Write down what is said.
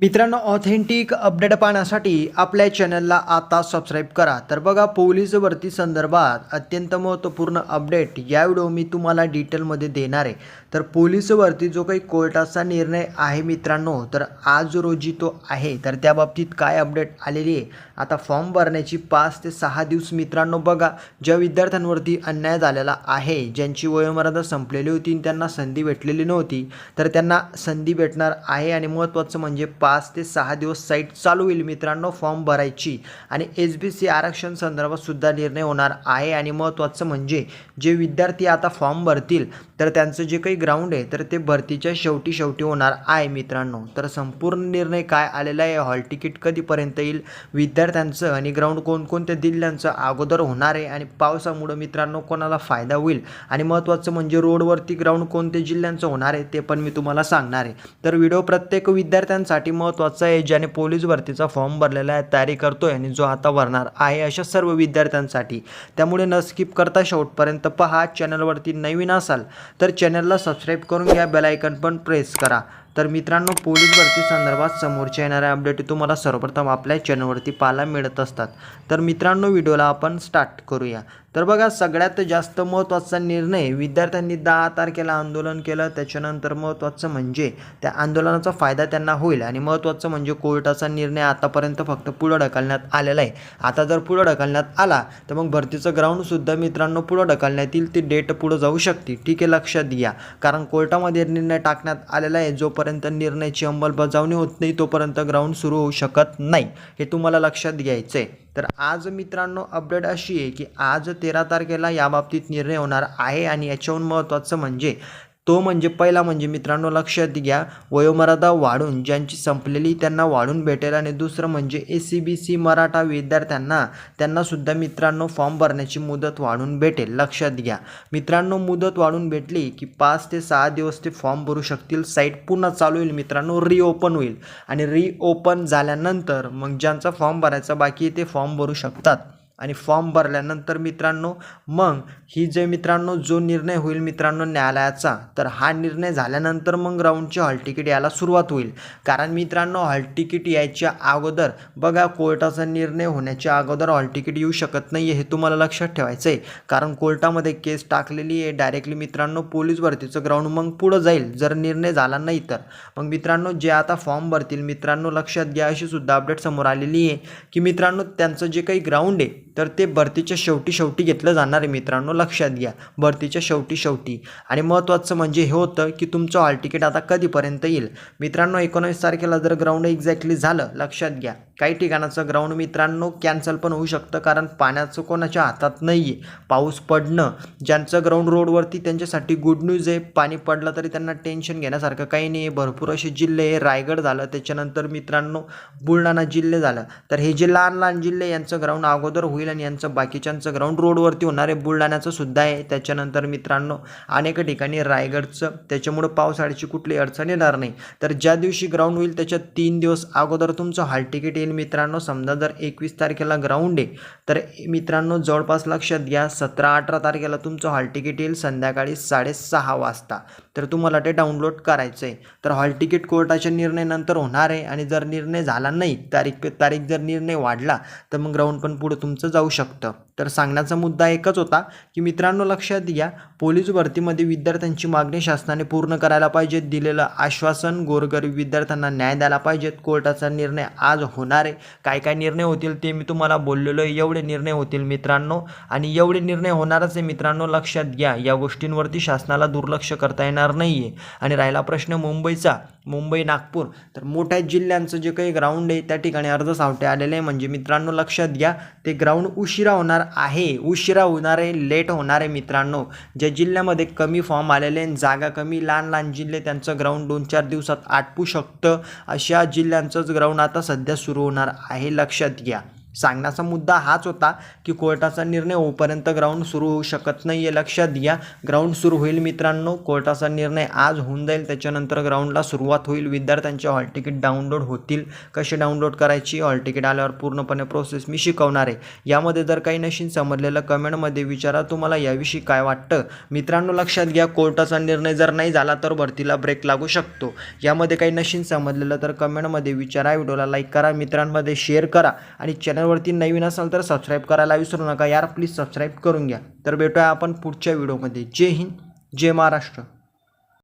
मित्रांनो authentic update पाहण्यासाठी आपल्या चॅनलला आता सबस्क्राईब करा. तर बघा पोलीस भरती संदर्भात अत्यंत महत्त्वपूर्ण अपडेट या व्हिडिओ मी तुम्हाला डिटेलमध्ये देणार आहे. तर पोलीस भरती जो काही कोर्टाचा निर्णय आहे मित्रांनो तर आज रोजी तो आहे. तर त्या बाबतीत काय अपडेट आलेली आहे? आता फॉर्म भरण्याची पाच ते सहा दिवस मित्रांनो बघा ज्या विद्यार्थ्यांवरती अन्याय झालेला आहे ज्यांची वयोमर्यादा संपलेली होती आणि त्यांना संधी भेटलेली नव्हती तर त्यांना संधी भेटणार आहे. आणि महत्त्वाचं म्हणजे पाच ते सहा दिवस साईट चालू होईल. मित्रांनो फॉर्म भरायची आणि एस बी सी आरक्षण संदर्भातसुद्धा निर्णय होणार आहे. आणि महत्त्वाचं म्हणजे जे विद्यार्थी आता फॉर्म भरतील तर त्यांचं जे काही ग्राउंड आहे तर ते भरतीच्या शेवटी शेवटी होणार आहे मित्रांनो. तर संपूर्ण निर्णय काय आलेला आहे? हॉल तिकीट कधीपर्यंत येईल? विद्यार्थ्यांचं आणि ग्राउंड कोणकोणत्या जिल्ह्यांचं अगोदर होणार आहे? आणि पावसामुळं मित्रांनो कोणाला फायदा होईल? आणि महत्त्वाचं म्हणजे रोडवरती ग्राउंड कोणत्या जिल्ह्यांचं होणार आहे ते पण मी तुम्हाला सांगणार आहे. तर व्हिडिओ प्रत्येक विद्यार्थ्यांसाठी महत्त्वाचा आहे ज्याने पोलीस भरतीचा फॉर्म भरलेला आहे तयारी करतोय आणि जो आता भरणार आहे अशा सर्व विद्यार्थ्यांसाठी. त्यामुळे न स्किप करता शेवटपर्यंत पहा चॅनलवरती नवीन असाल तर चॅनलला सबस्क्राईब करून घ्या बेलायकन पण प्रेस करा. तर मित्रांनो पोलीस भरती संदर्भात समोरच्या येणाऱ्या अपडेट तुम्हाला सर्वप्रथम आपल्या चॅनलवरती पाहायला मिळत असतात. तर मित्रांनो व्हिडिओला आपण स्टार्ट करूया. तर बघा सगळ्यात जास्त महत्त्वाचा निर्णय विद्यार्थ्यांनी दहा तारखेला आंदोलन केलं. त्याच्यानंतर महत्त्वाचं म्हणजे त्या आंदोलनाचा फायदा त्यांना होईल आणि महत्त्वाचं म्हणजे कोर्टाचा निर्णय आतापर्यंत फक्त पुढं ढकलण्यात आलेला आहे. आता जर पुढं ढकलण्यात आला तर मग भरतीचं ग्राउंडसुद्धा मित्रांनो पुढं ढकलण्यात येईल. ती डेट पुढं जाऊ शकते. ठीक आहे लक्षात घ्या. कारण कोर्टामध्ये निर्णय टाकण्यात आलेला आहे. जोपर्यंत निर्णयाची अंमलबजावणी होत नाही तोपर्यंत ग्राउंड सुरू होऊ शकत नाही हे तुम्हाला लक्षात घ्यायचं आहे तर आज मित्रांनो अपडेट अशी आहे की आज तेरा तारखेला याबाबतीत निर्णय होणार आहे आणि याच्याहून महत्त्वाचं म्हणजे तो म्हणजे पहिला म्हणजे मित्रांनो लक्षात घ्या वयोमर्यादा वाढून ज्यांची संपलेली त्यांना वाढून भेटेल आणि दुसरं म्हणजे A C B C Maratha विद्यार्थ्यांना त्यांनासुद्धा मित्रांनो फॉर्म भरण्याची मुदत वाढून भेटेल. लक्षात घ्या. मित्रांनो मुदत वाढून भेटली की पाच ते सहा दिवस ते फॉर्म भरू शकतील. साईट पुन्हा चालू होईल. मित्रांनो रिओपन होईल. आणि रिओपन झाल्यानंतर मग ज्यांचा फॉर्म भरायचा बाकी ते फॉर्म भरू शकतात. आणि फॉर्म भरल्यानंतर मित्रांनो मग ही जे मित्रांनो जो निर्णय होईल मित्रांनो न्यायालयाचा तर हा निर्णय झाल्यानंतर मग ग्राउंडची हॉल तिकीट यायला सुरुवात होईल. कारण मित्रांनो हॉल तिकीट यायच्या अगोदर बघा कोर्टाचा निर्णय होण्याच्या अगोदर हॉल तिकीट येऊ शकत नाही आहे हे तुम्हाला लक्षात ठेवायचं आहे कारण कोर्टामध्ये केस टाकलेली आहे डायरेक्टली मित्रांनो पोलीस भरतीचं ग्राउंड मग पुढं जाईल जर निर्णय झाला नाही तर. मग मित्रांनो जे आता फॉर्म भरतील मित्रांनो लक्षात घ्या अशी सुद्धा अपडेट समोर आलेली आहे की मित्रांनो त्यांचं जे काही ग्राउंड आहे तर ते भरतीच्या शेवटी शेवटी घेतलं जाणार आहे मित्रांनो लक्षात घ्या. भरतीच्या शेवटी शेवटी. आणि महत्त्वाचं म्हणजे हे होतं की तुमचं हॉल तिकीट आता कधीपर्यंत येईल? मित्रांनो एकोणावीस तारखेला जर ग्राउंड एक्झॅक्टली झालं लक्षात घ्या. काही ठिकाणाचं ग्राउंड मित्रांनो कॅन्सल पण होऊ शकतं कारण पाण्याचं कोणाच्या हातात नाही आहे पाऊस पडणं ज्यांचं ग्राउंड रोडवरती त्यांच्यासाठी गुड न्यूज आहे. पाणी पडलं तरी त्यांना टेन्शन घेण्यासारखं काही नाही आहे भरपूर असे जिल्हे आहे. रायगड झालं त्याच्यानंतर मित्रांनो बुलढाणा जिल्हे झालं. तर हे जे लहान लहान जिल्हे यांचं ग्राउंड अगोदर होईल आणि यांचं बाकीच्यांचं ग्राउंड रोडवरती होणार आहे बुलढाण्याचं सुद्धा आहे. त्याच्यानंतर मित्रांनो अनेक ठिकाणी रायगडचं त्याच्यामुळं पावसाळ्याची कुठली अडचण येणार नाही. तर ज्या दिवशी ग्राउंड होईल त्याच्या तीन दिवस अगोदर तुमचं हॉल तिकीट येईल मित्रांनो. समजा जर एकवीस तारखेला ग्राउंड आहे तर मित्रांनो जवळपास लक्षात घ्या सतरा अठरा तारखेला तुमचं हॉल तिकीट येईल संध्याकाळी साडेसहा वाजता. तर तुम्हाला ते डाउनलोड करायचं आहे तर हॉल तिकीट कोर्टाच्या निर्णयानंतर होणार आहे. आणि जर निर्णय झाला नाही तारीख तारीख जर निर्णय वाढला तर मग ग्राउंड पण पुढं तुमचं जाऊ शकतं. तर सांगण्याचा मुद्दा एकच होता की मित्रांनो लक्षात घ्या पोलीस भरतीमध्ये विद्यार्थ्यांची मागणी शासनाने पूर्ण करायला पाहिजेत. दिलेलं आश्वासन गोरगरीब विद्यार्थ्यांना न्याय द्यायला पाहिजेत. कोर्टाचा निर्णय आज होणार आहे. काय काय निर्णय होतील ते मी तुम्हाला बोललेलो आहे. एवढे निर्णय होतील मित्रांनो आणि एवढे निर्णय होणारच आहे मित्रांनो. लक्षात घ्या या गोष्टींवरती शासनाला दुर्लक्ष करता येणार नाही आहे आणि राहिला प्रश्न मुंबईचा मुंबई नागपूर. तर मोठ्या जिल्ह्यांचं जे काही ग्राउंड आहे त्या ठिकाणी अर्ज सावटे आलेले आहे. म्हणजे मित्रांनो लक्षात घ्या ते ग्राउंड उशिरा होणार आहे. उशिरा होणार आहे लेट होणार आहे मित्रांनो. ज्या जिल्ह्यामध्ये कमी फॉर्म आलेले आहे जागा कमी लहान लहान जिल्हे त्यांचं ग्राउंड दोन चार दिवसात आटपू शकतं. अशा जिल्ह्यांचंच ग्राउंड आता सध्या सुरू होणार आहे. लक्षात घ्या. सांगण्याचा मुद्दा हाच होता की कोर्टाचा निर्णय होऊपर्यंत ग्राउंड सुरू होऊ शकत नाही आहे लक्षात घ्या ग्राउंड सुरू होईल मित्रांनो. कोर्टाचा निर्णय आज होऊन जाईल. त्याच्यानंतर ग्राउंडला सुरुवात होईल. विद्यार्थ्यांचे हॉल तिकीट डाउनलोड होतील. कसे डाउनलोड करायची? हॉल तिकीट आल्यावर पूर्णपणे प्रोसेस मी शिकवणार आहे. यामध्ये जर काही नशीन समजलेलं कमेंटमध्ये विचारा तुम्हाला याविषयी काय वाटतं? मित्रांनो लक्षात घ्या कोर्टाचा निर्णय जर नाही झाला तर भरतीला ब्रेक लागू शकतो. यामध्ये काही नशीन समजलेलं तर कमेंटमध्ये विचारा. व्हिडिओला लाईक करा. मित्रांमध्ये शेअर करा. आणि चॅनल चॅनलवरती नवीन असाल तर सबस्क्राईब करायला विसरू नका यार. प्लीज सबस्क्राईब करून घ्या. तर भेटूया आपण पुढच्या व्हिडिओमध्ये. जय हिंद जय महाराष्ट्र.